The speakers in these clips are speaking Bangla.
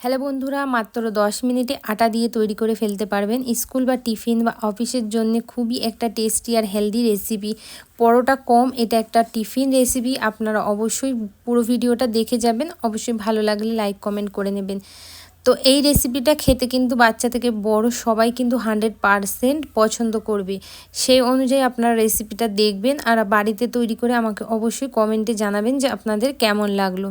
হ্যালো বন্ধুরা, মাত্র দশ মিনিটে আটা দিয়ে তৈরি করে ফেলতে পারবেন। স্কুল বা টিফিন বা অফিসের জন্য খুবই একটা টেস্টি আর হেলদি রেসিপি। পরোটা কম, এটা একটা টিফিন রেসিপি। আপনারা অবশ্যই পুরো ভিডিওটা দেখে যাবেন। অবশ্যই ভালো লাগলে লাইক, কমেন্ট করে নেবেন। তো এই রেসিপিটা খেতে কিন্তু বাচ্চা থেকে বড় সবাই কিন্তু হান্ড্রেড পারসেন্ট পছন্দ করবে। সেই অনুযায়ী আপনারা রেসিপিটা দেখবেন আর বাড়িতে তৈরি করে আমাকে অবশ্যই কমেন্টে জানাবেন যে আপনাদের কেমন লাগল।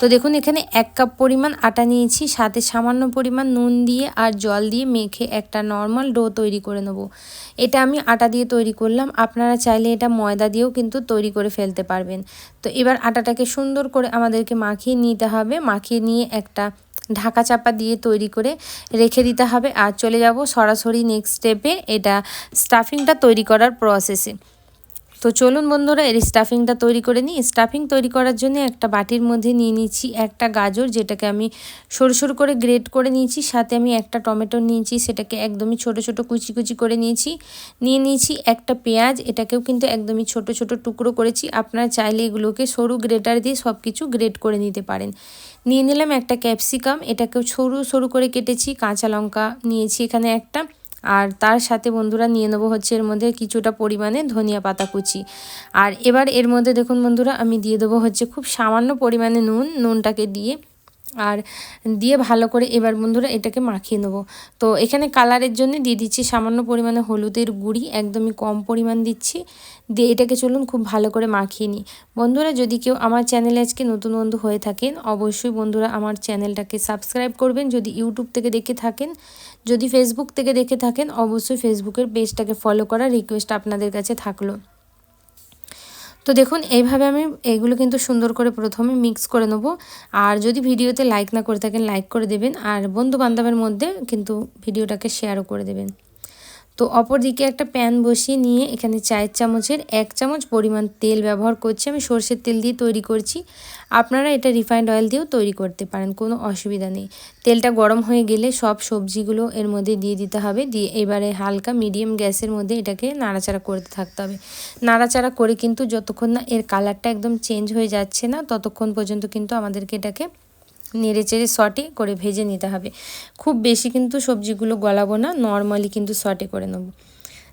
তো দেখুন, এখানে এক কাপ পরিমাণ আটা নিয়েছি, সাথে সামান্য পরিমাণ নুন দিয়ে আর জল দিয়ে মেখে একটা নর্মাল ডো তৈরি করে নেব। এটা আমি আটা দিয়ে তৈরি করলাম, আপনারা চাইলে এটা ময়দা দিয়েও কিন্তু তৈরি করে ফেলতে পারবেন। তো এবার আটাটাকে সুন্দর করে আমাদেরকে মাখিয়ে নিতে হবে, মাখিয়ে নিয়ে একটা ঢাকা চাপা দিয়ে তৈরি করে রেখে দিতে হবে। আর চলে যাব সরাসরি নেক্সট স্টেপে এটা স্টাফিংটা তৈরি করার প্রসেসে তো চলুন বন্ধুরা, এর স্টাফিংটা তৈরি করে নিই। স্টাফিং তৈরি করার জন্য একটা বাটির মধ্যে নিয়ে নিচ্ছি একটা গাজর, যেটাকে আমি সরু সরু করে গ্রেট করে নিয়েছি। সাথে আমি একটা টমেটো নিয়েছি, সেটাকে একদমই ছোট ছোট কুচি কুচি করে নিয়েছি। নিয়ে নিয়েছি একটা পেঁয়াজ, এটাকেও কিন্তু একদমই ছোট ছোট টুকরো করেছি। আপনারা চাইলে এগুলোকে সরু গ্রেটার দিয়ে সব কিছু গ্রেট করে নিতে পারেন। নিয়ে নিলাম একটা ক্যাপসিকাম এটাকেও সরু সরু করে কেটেছি। কাঁচা লঙ্কা নিয়েছি এখানে একটা। আর তার সাথে বন্ধুরা নিয়ে নেব হচ্ছে এর মধ্যে কিছুটা পরিমাণে ধনিয়া পাতা কুচি। আর এবার এর মধ্যে দেখুন বন্ধুরা, আমি দিয়ে দেবো হচ্ছে খুব সামান্য পরিমাণে নুন, নুনটাকে দিয়ে আর দিয়ে ভালো করে এবার বন্ধুরা এটাকে মাখিয়ে নেব। তো এখানে কালারের জন্য দিয়ে দিচ্ছি সামান্য পরিমাণে হলুদের গুঁড়ি, একদমই কম পরিমাণ দিচ্ছি। দিয়ে এটাকে চলুন খুব ভালো করে মাখিয়ে নিই। বন্ধুরা যদি কেউ আমার চ্যানেলে আজকে নতুন বন্ধু হয়ে থাকেন, অবশ্যই বন্ধুরা আমার চ্যানেলটাকে সাবস্ক্রাইব করবেন। যদি ইউটিউব থেকে দেখে থাকেন, যদি ফেসবুক থেকে দেখে থাকেন, অবশ্যই ফেসবুকের পেজটাকে ফলো করার রিকোয়েস্ট আপনাদের কাছে থাকল। তো দেখুন, এইভাবে আমি এগুলো কিন্তু সুন্দর করে প্রথমে মিক্স করে নেব। আর যদি ভিডিওতে লাইক না করে থাকেন লাইক করে দেবেন। আর বন্ধু বান্ধবের মধ্যে কিন্তু ভিডিওটাকে শেয়ারও করে দেবেন। তো অপরদিকে একটা প্যান বসিয়ে নিয়ে এখানে চায়ের চামচের এক চামচ পরিমাণ তেল ব্যবহার করছি। আমি সর্ষের তেল দিয়ে তৈরি করছি। আপনারা এটা রিফাইন্ড অয়েল দিয়েও তৈরি করতে পারেন, কোনো অসুবিধা নেই। তেলটা গরম হয়ে গেলে সব সবজিগুলো এর মধ্যে দিয়ে দিতে হবে। দিয়ে এবারে হালকা মিডিয়াম গ্যাসের মধ্যে এটাকে নাড়াচাড়া করতে থাকতে হবে। নাড়াচাড়া করে কিন্তু যতক্ষণ না এর কালারটা একদম চেঞ্জ হয়ে যাচ্ছে না, ততক্ষণ পর্যন্ত কিন্তু আমাদেরকে এটাকে নেড়ে চেড়ে সটে করে ভেজে নিতে হবে। খুব বেশি কিন্তু সবজিগুলো গলাবো না নর্মালি কিন্তু সটে করে নেব।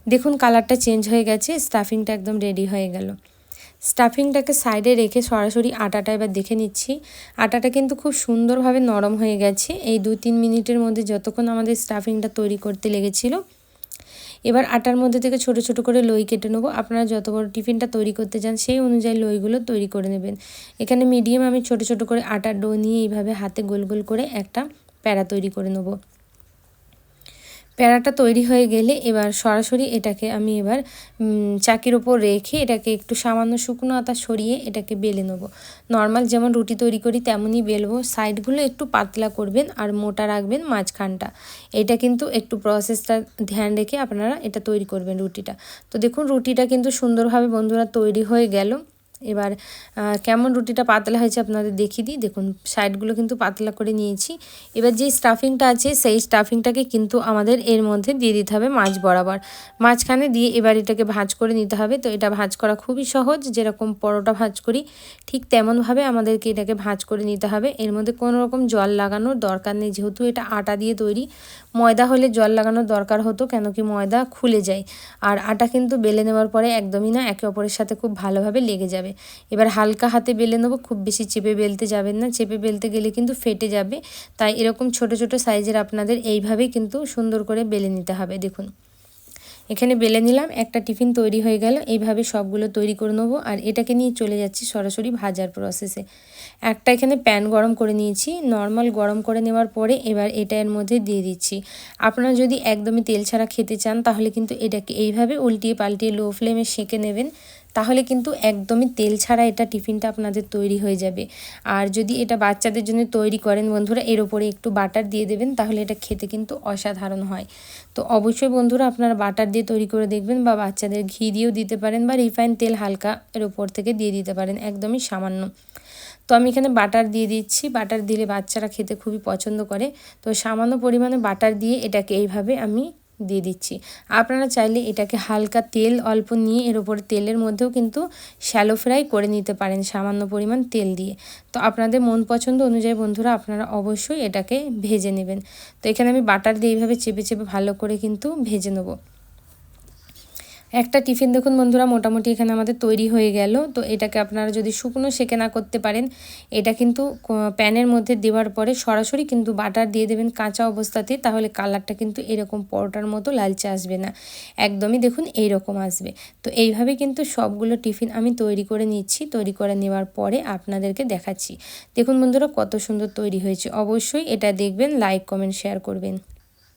দেখুন কালারটা চেঞ্জ হয়ে গেছে স্টাফিংটা একদম রেডি হয়ে গেল। স্টাফিংটাকে সাইডে রেখে সরাসরি আটাটা এবার দেখে নিচ্ছি। আটাটা কিন্তু খুব সুন্দরভাবে নরম হয়ে গেছে। এই দু তিন মিনিটের মধ্যে যতক্ষণ আমাদের স্টাফিংটা তৈরি করতে লেগেছিলো এবার আটার মধ্যে থেকে ছোট ছোট করে লই কেটে নেব। আপনারা যত বড় টিফিনটা তৈরি করতে চান, সেই অনুযায়ী লইগুলো তৈরি করে নেবেন। এখানে মিডিয়াম আমি ছোট ছোট করে আটার ডো নিয়ে এইভাবে হাতে গোল গোল করে একটা প্যারা তৈরি করে নেব। প্যারাটা তৈরি হয়ে গেলে এবার সরাসরি এটাকে আমি এবার চাকির ওপর রেখে এটাকে একটু সামান্য শুকনো আতা সরিয়ে এটাকে বেলে নেব। নর্মাল যেমন রুটি তৈরি করি তেমনই বেলবো। সাইডগুলো একটু পাতলা করবেন আর মোটা রাখবেন মাঝখানটা। এটা কিন্তু একটু প্রসেসটা ধ্যান রেখে আপনারা এটা তৈরি করবেন রুটিটা। তো দেখুন রুটিটা কিন্তু সুন্দরভাবে বন্ধুরা তৈরি হয়ে গেল। এবার কেমন রুটিটা পাতলা হয়েছে আপনাদের দেখিয়ে দিই। দেখুন, সাইডগুলো কিন্তু পাতলা করে নিয়েছি। এবার যে স্টাফিংটা আছে, সেই স্টাফিংটাকে কিন্তু আমাদের এর মধ্যে দিয়ে দিতে হবে মাছ বরাবর। মাঝখানে দিয়ে এবার এটাকে ভাজ করে নিতে হবে। তো এটা ভাজ করা খুবই সহজ, যেরকম পরোটা ভাজ করি, ঠিক তেমনভাবে আমাদেরকে এটাকে ভাজ করে নিতে হবে। এর মধ্যে কোনো রকম জল লাগানোর দরকার নেই, যেহেতু এটা আটা দিয়ে তৈরি। ময়দা হলে জল লাগানোর দরকার হতো, কেন কি ময়দা খুলে যায়। আর আটা কিন্তু বেলে নেওয়ার পরে একদমই না, একে অপরের সাথে খুব ভালোভাবে লেগে যাবে। এবার হালকা হাতে বেলে নেব, খুব বেশি চেপে বেলতে যাবেন না। চেপে বেলতে গেলে কিন্তু ফেটে যাবে। তাই এরকম ছোট ছোট সাইজের আপনাদের এইভাবেই কিন্তু সুন্দর করে বেলে নিতে হবে। দেখুন, এখানে বেলে নিলাম, একটা টিফিন তৈরি হয়ে গেল। এইভাবে সবগুলো তৈরি করে নেব আর এটাকে নিয়ে চলে যাচ্ছি সরাসরি ভাজার প্রসেসে একটা এখানে প্যান গরম করে নিয়েছি। নর্মাল গরম করে নেওয়ার পরে এবার এটা এর মধ্যে দিয়ে দিচ্ছি। আপনারা যদি একদমই তেল ছাড়া খেতে চান, তাহলে কিন্তু এটাকে এইভাবে উল্টিয়ে পাল্টিয়ে লো ফ্লেমে সেঁকে নেবেন। তাহলে কিন্তু একদমই তেল ছাড়া এটা টিফিনটা আপনাদের তৈরি হয়ে যাবে। আর যদি এটা বাচ্চাদের জন্য তৈরি করেন, বন্ধুরা, এর ওপরে একটু বাটার দিয়ে দেবেন, তাহলে এটা খেতে কিন্তু অসাধারণ হয়। তো অবশ্যই বন্ধুরা, আপনারা বাটার দিয়ে তৈরি করে দেখবেন বা বাচ্চাদের ঘি দিয়েও দিতে পারেন বা রিফাইন তেল হালকা এর ওপর থেকে দিয়ে দিতে পারেন, একদমই সামান্য। তো আমি এখানে বাটার দিয়ে দিচ্ছি। বাটার দিলে বাচ্চারা খেতে খুবই পছন্দ করে। তো সামান্য পরিমাণে বাটার দিয়ে এটাকে এইভাবে আমি দিয়ে দিচ্ছি। আপনারা চাইলে এটাকে হালকা তেল, অল্প নিয়ে এর উপরে তেলের মধ্যেও কিন্তু শ্যালো ফ্রাই করে নিতে পারেন সামান্য পরিমাণ তেল দিয়ে। তো আপনাদের মন পছন্দ অনুযায়ী বন্ধুরা আপনারা অবশ্যই এটাকে ভেজে নেবেন। তো এখানে আমি বাটার দিয়ে এইভাবে চেপে চেপে ভালো করে কিন্তু ভেজে নেব। একটা টিফিন দেখুন বন্ধুরা, মোটামুটি এখানে আমাদের তৈরি হয়ে গেল। তো এটাকে আপনারা যদি শুকনো সেকে না করতে পারেন, এটা কিন্তু প্যানের মধ্যে দেওয়ার পরে সরাসরি কিন্তু বাটার দিয়ে দেবেন কাঁচা অবস্থাতে, তাহলে কালারটা কিন্তু এরকম পরোটার মতো লালচে আসবে না। একদমই দেখুন এই রকম আসবে। তো এইভাবে কিন্তু সবগুলো টিফিন আমি তৈরি করে নিচ্ছি, তৈরি করে নেওয়ার পরে আপনাদেরকে দেখাচ্ছি। দেখুন বন্ধুরা, কত সুন্দর তৈরি হয়েছে। অবশ্যই এটা দেখবেন, লাইক, কমেন্ট, শেয়ার করবেন।